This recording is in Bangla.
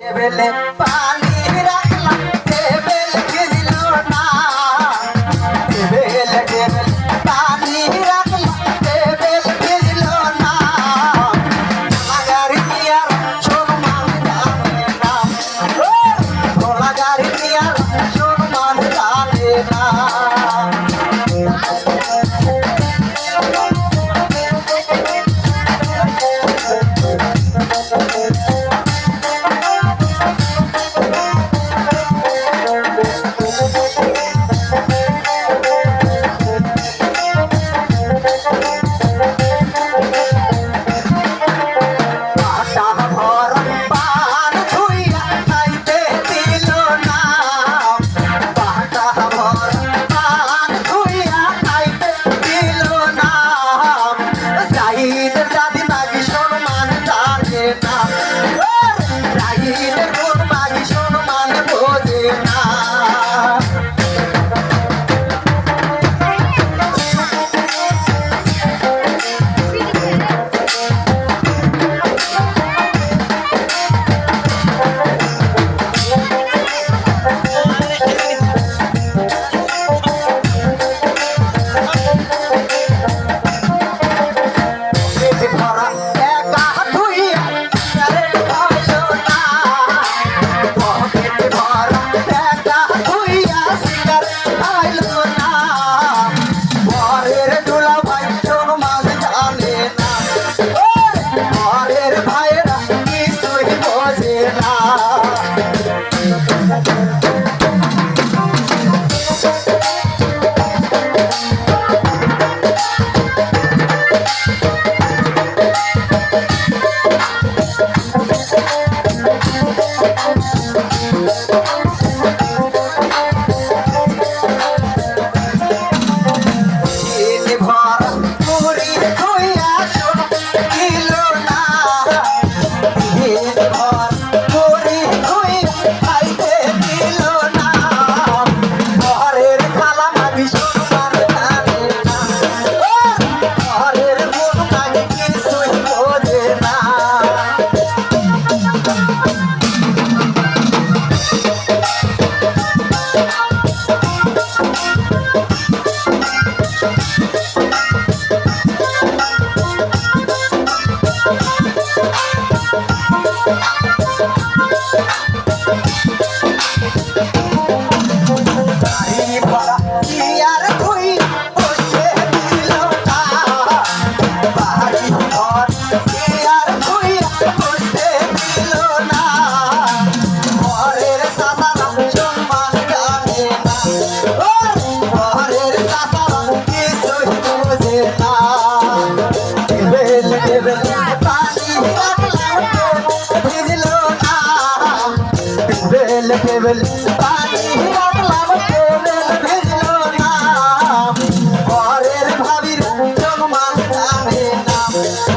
Give it केवल पानी रखलाम केवल भेजलो नाम और भाभी जग मांगा है नाम